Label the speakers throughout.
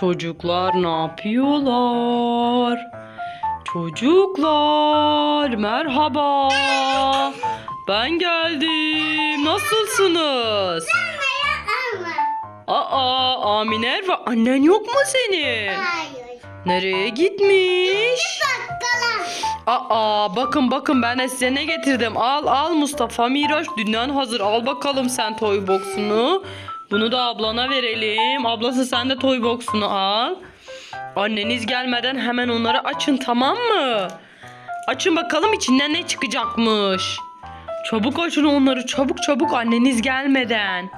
Speaker 1: Çocuklar ne yapıyorlar? Çocuklar merhaba. Ben geldim. Nasılsınız? Aa Aminer ve annen yok mu senin?
Speaker 2: Hayır.
Speaker 1: Nereye gitmiş?
Speaker 2: Bakkala.
Speaker 1: Aa bakın bakın ben de size ne getirdim. Al al Mustafa Miraç dünden hazır. Al bakalım sen toy box'unu. Bunu da ablana verelim. Ablası sen de toy box'unu al. Anneniz gelmeden hemen onları açın tamam mı? Açın bakalım içinden ne çıkacakmış. Çabuk açın onları çabuk çabuk anneniz gelmeden.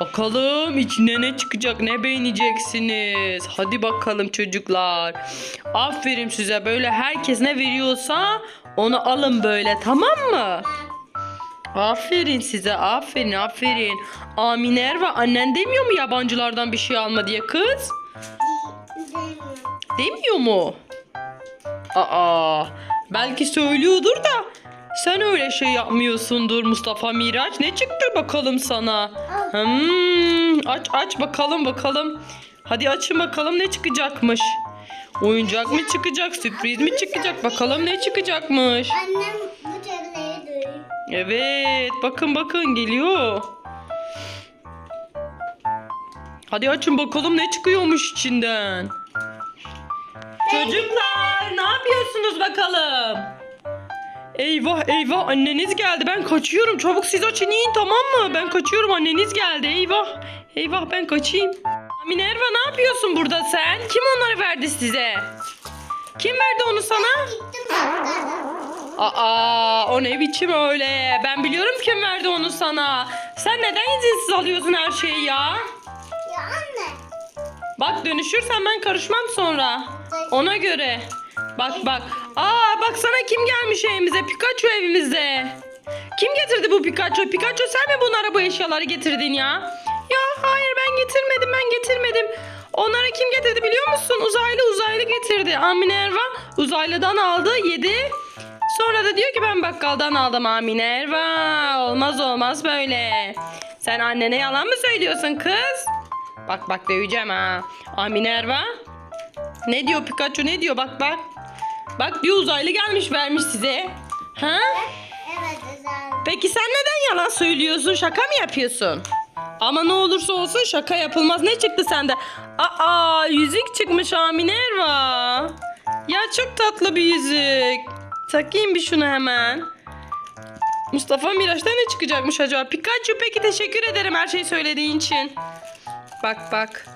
Speaker 1: Bakalım içine ne çıkacak ne beğeneceksiniz. Hadi bakalım çocuklar. Aferin size böyle herkes ne veriyorsa onu alın böyle tamam mı? Aferin size aferin aferin. Aminer ve annen demiyor mu yabancılardan bir şey alma diye kız? Demiyor mu? Aa, belki söylüyordur da sen öyle şey yapmıyorsundur Mustafa Miraç. Ne çıktı bakalım sana? Hmm, aç aç bakalım bakalım. Hadi açın bakalım ne çıkacakmış. Oyuncak mı çıkacak, sürpriz mi çıkacak? Bakalım ne çıkacakmış.
Speaker 2: Annem.
Speaker 1: Evet, bakın bakın geliyor. Hadi açın bakalım ne çıkıyormuş içinden. Çocuklar ne yapıyorsunuz bakalım? Eyvah eyvah anneniz geldi ben kaçıyorum çabuk siz açın yiyin tamam mı? Ben kaçıyorum anneniz geldi eyvah. Eyvah ben kaçayım. Minerva ne yapıyorsun burada sen? Kim onları verdi size? Kim verdi onu sana? Aa o ne biçim öyle? Ben biliyorum kim verdi onu sana. Sen neden izinsiz alıyorsun her şeyi ya?
Speaker 2: Ya anne.
Speaker 1: Bak dönüşürsen ben karışmam sonra. Ona göre. Bak bak. Aa bak sana kim gelmiş evimize? Pikachu evimize. Kim getirdi bu Pikachu? Pikachu sen mi bunlara bu eşyaları getirdin ya? Ya hayır ben getirmedim ben getirmedim. Onlara kim getirdi biliyor musun? Uzaylı uzaylı getirdi. Aminerva uzaylıdan aldı yedi. Sonra da diyor ki ben bakkaldan aldım Aminerva. Olmaz olmaz böyle. Sen annene yalan mı söylüyorsun kız? Bak bak döveceğim ha. Aminerva. Ne diyor Pikachu ne diyor bak bak. Bak diyor uzaylı gelmiş vermiş size. Ha?
Speaker 2: Evet güzel.
Speaker 1: Peki sen neden yalan söylüyorsun? Şaka mı yapıyorsun? Ama ne olursa olsun şaka yapılmaz. Ne çıktı sende? Aa yüzük çıkmış Aminerva. Ya çok tatlı bir yüzük. Takayım bir şunu hemen. Mustafa Miraç'tan ne çıkacakmış acaba? Pikachu peki teşekkür ederim her şeyi söylediğin için. Bak bak.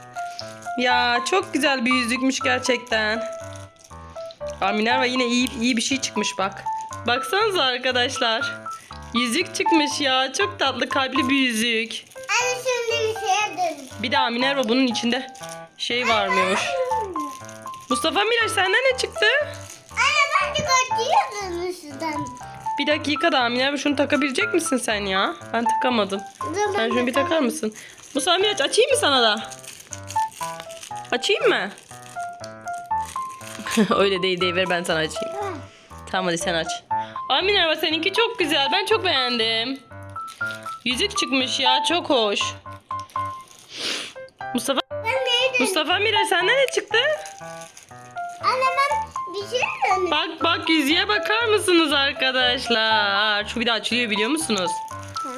Speaker 1: Ya çok güzel bir yüzükmüş gerçekten. Aminerva yine iyi, iyi bir şey çıkmış bak. Baksanıza arkadaşlar. Yüzük çıkmış ya. Çok tatlı kalpli bir yüzük.
Speaker 2: Anne şimdi bir şeye dön.
Speaker 1: Bir de Aminerva bunun içinde şey varmış. Mustafa Miraç senden ne çıktı?
Speaker 2: De kaçıyordum üstünden.
Speaker 1: Bir dakika da Aminerva şunu takabilecek misin sen ya? Ben takamadım. Sen şunu bir takar mısın? Mustafa Miraç açayım mı sana da? Açayım mı? Öyle değil değil ver ben sana açayım. Tamam hadi sen aç. Ay Minerva seninki çok güzel. Ben çok beğendim. Yüzük çıkmış ya çok hoş. Mustafa? Mustafa Miraç senden ne çıktı?
Speaker 2: Ben şey.
Speaker 1: Bak bak yüzüğe bakar mısınız arkadaşlar? Şu bir de açılıyor biliyor musunuz?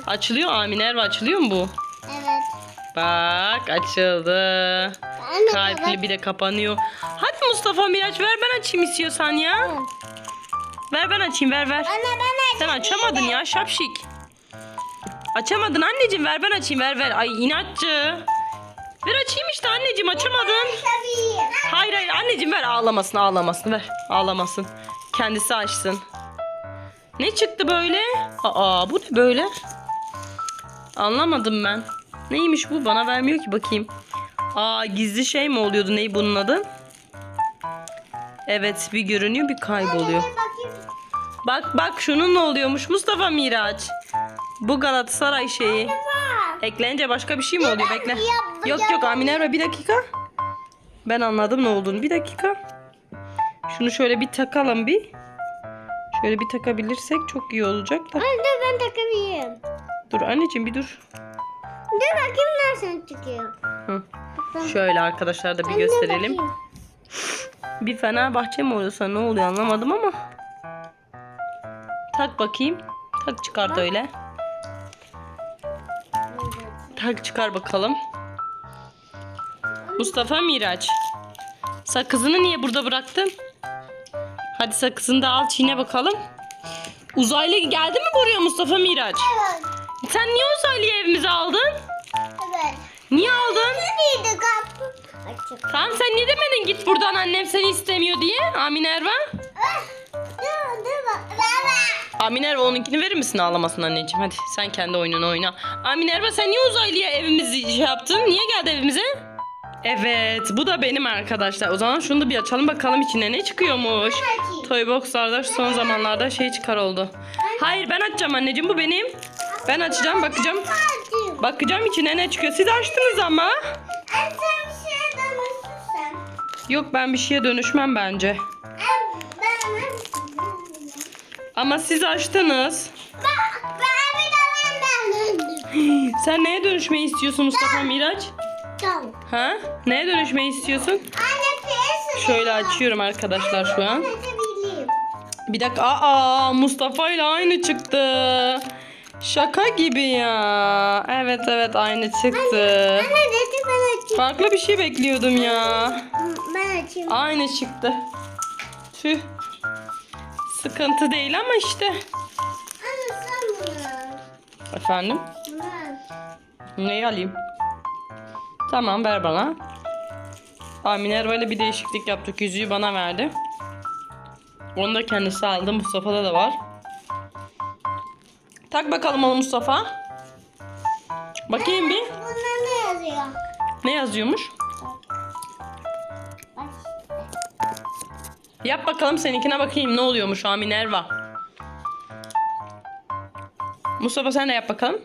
Speaker 1: Açılıyor Aa, Minerva açılıyor mu bu?
Speaker 2: Evet.
Speaker 1: Bak açıldı.
Speaker 2: Anne
Speaker 1: Kalpli bir de kapanıyor. Hadi Mustafa Miraç ver ben açayım istiyorsan ya. Ver ben açayım ver ver.
Speaker 2: Anne ben
Speaker 1: Sen açamadın ya şapşik. Açamadın anneciğim ver ben açayım ver ver. Ay inatçı. Ver açayım işte anneciğim açamadın. Hayır hayır anneciğim ver ağlamasın ağlamasın ver. Ağlamasın. Kendisi açsın. Ne çıktı böyle? Aa bu ne böyle? Anlamadım ben. Neymiş bu bana vermiyor ki bakayım. Aa gizli şey mi oluyordu ney bunun adı? Evet bir görünüyor bir kayboluyor. Bak bak şunun ne oluyormuş Mustafa Miraç. Bu Galatasaray şeyi.
Speaker 2: Bak.
Speaker 1: Eklenince başka bir şey mi oluyor? Bekle. Yok yok Aminerva bir dakika. Ben anladım ne olduğunu. Bir dakika. Şunu şöyle bir takalım bir. Şöyle bir takabilirsek çok iyi olacak da.
Speaker 2: Anne dur ben takabilirim.
Speaker 1: Dur anneciğim bir dur.
Speaker 2: Dur bakayım nereden çıkıyor.
Speaker 1: Hı. Şöyle arkadaşlar da bir gösterelim. Bir Fenerbahçe mi oluyorsa ne oluyor anlamadım ama. Tak bakayım. Tak çıkart öyle. Tak çıkar bakalım. Mustafa Miraç. Sakızını niye burada bıraktın? Hadi sakızını da al çiğne bakalım. Uzaylı geldi mi buraya Mustafa Miraç?
Speaker 2: Evet.
Speaker 1: Sen niye uzaylıyı evimize aldın?
Speaker 2: Evet.
Speaker 1: Niye aldın?
Speaker 2: Nereydi kapı? Açık.
Speaker 1: Tamam sen niye demedin git buradan annem seni istemiyor diye Amine Erva?
Speaker 2: Ah, Dur dur bak. Baba.
Speaker 1: Amine Erva onunkini verir misin ağlamasın anneciğim hadi sen kendi oyununu oyna. Amine Erva sen niye uzaylıya evimizi şey yaptın? Niye geldi evimize? Evet bu da benim arkadaşlar. O zaman şunu da bir açalım bakalım içine ne çıkıyormuş. Toybox'larda son zamanlarda şey çıkar oldu. Hayır ben açacağım anneciğim bu benim. Ben açacağım bakacağım. Bakacağım içine ne çıkıyor. Siz açtınız ama. Yok ben bir şeye dönüşmem bence. Ama siz açtınız.
Speaker 2: Bak ben bir ben döndüm.
Speaker 1: Sen neye dönüşmeyi istiyorsun Mustafa Miraç?
Speaker 2: Tamam.
Speaker 1: Ha? Neye dönüşmeyi istiyorsun?
Speaker 2: Anne piyasa.
Speaker 1: Şöyle açıyorum arkadaşlar şu an. Bir dakika. Aa Mustafa ile aynı çıktı. Şaka gibi ya. Evet evet aynı çıktı.
Speaker 2: Anne dedi ben açayım.
Speaker 1: Farklı bir şey bekliyordum ya.
Speaker 2: Ben açayım.
Speaker 1: Aynı çıktı. Tüh. Sıkıntı değil ama işte.
Speaker 2: Anne sen bunu al.
Speaker 1: Efendim?
Speaker 2: Bunu al.
Speaker 1: Neyi alayım? Tamam ver bana. Aa, Minerva ile bir değişiklik yaptık. Yüzüğü bana verdi. Onu da kendisi aldı. Mustafa'da da var. Tak bakalım onu Mustafa. Bakayım bir.
Speaker 2: Bunda ne yazıyor?
Speaker 1: Ne yazıyormuş? Yap bakalım seninkine bakayım ne oluyormuş ha Minerva. Mustafa sen de yap bakalım.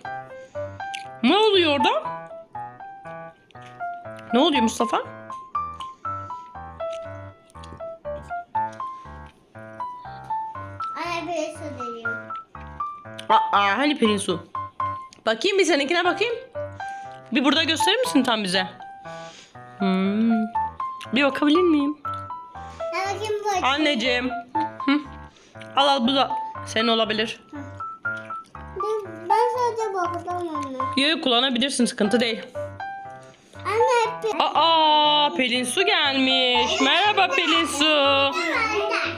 Speaker 1: Ne oluyor orada? Ne oluyor Mustafa?
Speaker 2: Anne piyasa veriyor.
Speaker 1: Aa, hani Pelin Su? Bakayım bir seninkine bakayım. Bir burada gösterir misin tam bize? Hmm. Bir bakabilir miyim?
Speaker 2: Ben bakayım bu açık.
Speaker 1: Anneciğim. Hı. Al al bu da senin olabilir.
Speaker 2: Ben sadece bakacağım anne.
Speaker 1: Yok kullanabilirsin sıkıntı değil.
Speaker 2: Anne
Speaker 1: Aa Pelin Su gelmiş. Merhaba Pelin Su.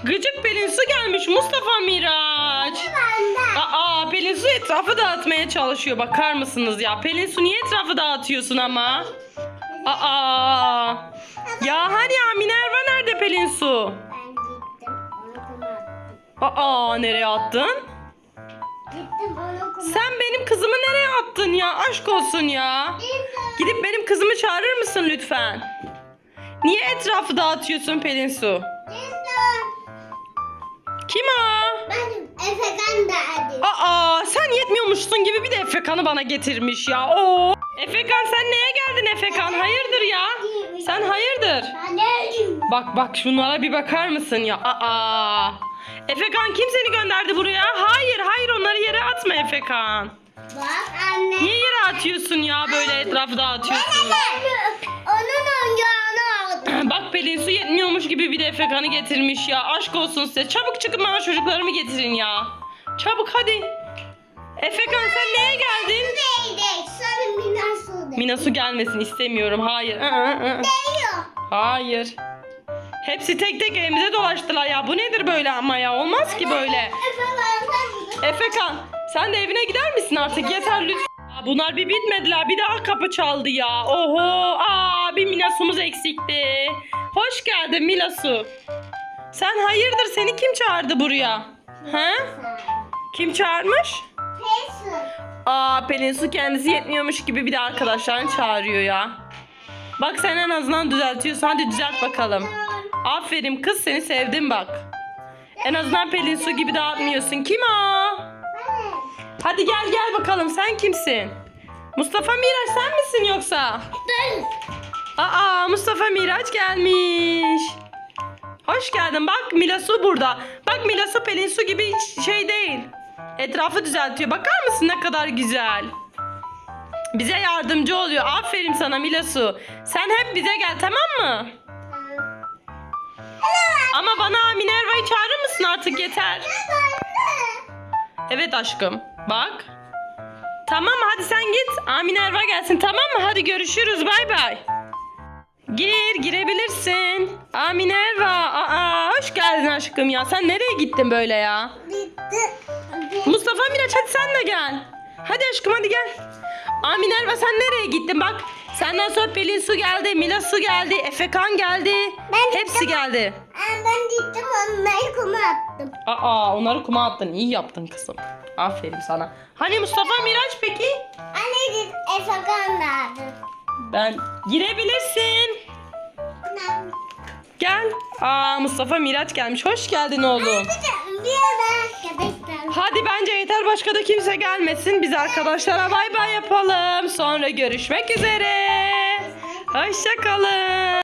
Speaker 1: Gıcık Pelin Su gelmiş Mustafa Miraç. Aa Pelin Su etrafı dağıtmaya çalışıyor. Bakar mısınız ya? Pelin Su niye etrafı dağıtıyorsun ama? Aa. Ya hani ya Minerva nerede Pelin Su?
Speaker 2: Ben gittim. Onu kuma attım.
Speaker 1: Aa nereye attın?
Speaker 2: Gittim onu kuma
Speaker 1: Sen benim kızımı nereye attın ya? Aşk olsun ya. Gidip benim kızımı çağırır mısın lütfen? Niye etrafı dağıtıyorsun Pelin Su? Kim o?
Speaker 2: Benim Efekan derdi.
Speaker 1: Aa sen yetmiyormuşsun gibi bir de Efekan'ı bana getirmiş ya. Oo. Efekan sen neye geldin Efekan? Hayırdır ya? Sen hayırdır?
Speaker 2: Ben değilim.
Speaker 1: Bak bak şunlara bir bakar mısın ya? Aa. Efekan kim seni gönderdi buraya? Hayır hayır onları yere atma Efekan.
Speaker 2: Bak anne.
Speaker 1: Niye yere atıyorsun ya böyle etrafı dağıtıyorsun?
Speaker 2: Onun oyuncağını aldım.
Speaker 1: Pelin su yetmiyormuş gibi bir de Efekan'ı getirmiş ya. Aşk olsun size. Çabuk çıkın bana çocuklarımı getirin ya. Çabuk hadi. Efekan sen neye geldin? Mina su gelmesin istemiyorum. Hayır. Aa, aa, aa.
Speaker 2: Değiyor.
Speaker 1: Hayır. Hepsi tek tek evimize dolaştılar ya. Bu nedir böyle ama ya? Olmaz ki böyle.
Speaker 2: Efekan sen
Speaker 1: de evine gider misin artık? Yeter lütfen. Bunlar bir bitmediler. Bir daha kapı çaldı ya. Oho. Aa bir Minasumuz eksikti. Hoş geldin Milasu. Sen hayırdır? Seni kim çağırdı buraya? Ha? Kim çağırmış? Aa Pelin Su kendisi yetmiyormuş gibi bir de arkadaşlarını çağırıyor ya. Bak sen en azından düzeltiyorsun. Hadi düzelt bakalım. Aferin kız seni sevdim bak. En azından Pelin Su gibi dağıtmıyorsun. Kim o? Hadi gel gel bakalım sen kimsin? Mustafa Miraç sen misin yoksa?
Speaker 2: Ben.
Speaker 1: Aa Mustafa Miraç gelmiş. Hoş geldin bak Milasu burada. Bak Milasu Pelin Su gibi şey değil. Etrafı düzeltiyor. Bakar mısın ne kadar güzel. Bize yardımcı oluyor. Aferin sana Milasu. Sen hep bize gel tamam mı? Ama bana Minerva'yı çağırır mısın artık yeter. Evet aşkım. Bak. Tamam hadi sen git. Aa, Minerva gelsin tamam mı? Hadi görüşürüz bay bay. Gir girebilirsin. Aa Minerva. Aa, hoş geldin aşkım ya. Sen nereye gittin böyle ya? Mustafa Miraç hadi sen de gel. Hadi aşkım hadi gel. Aa Minerva sen nereye gittin bak. Senden sonra Pelin Su geldi, Mila Su geldi, Efekan geldi.
Speaker 2: Ben
Speaker 1: Hepsi
Speaker 2: gittim.
Speaker 1: geldi.
Speaker 2: Ben gittim onları kuma attım.
Speaker 1: Aa onları kuma attın. İyi yaptın kızım. Aferin sana. Hani Mustafa Miraç peki?
Speaker 2: Anne Efekan nerede?
Speaker 1: Ben girebilirsin. Gel. Aa Mustafa Miraç gelmiş. Hoş geldin oğlum. Hadi bence yeter başka da kimse gelmesin. Biz arkadaşlara bay bay yapalım. Sonra görüşmek üzere. Hoşça kalın.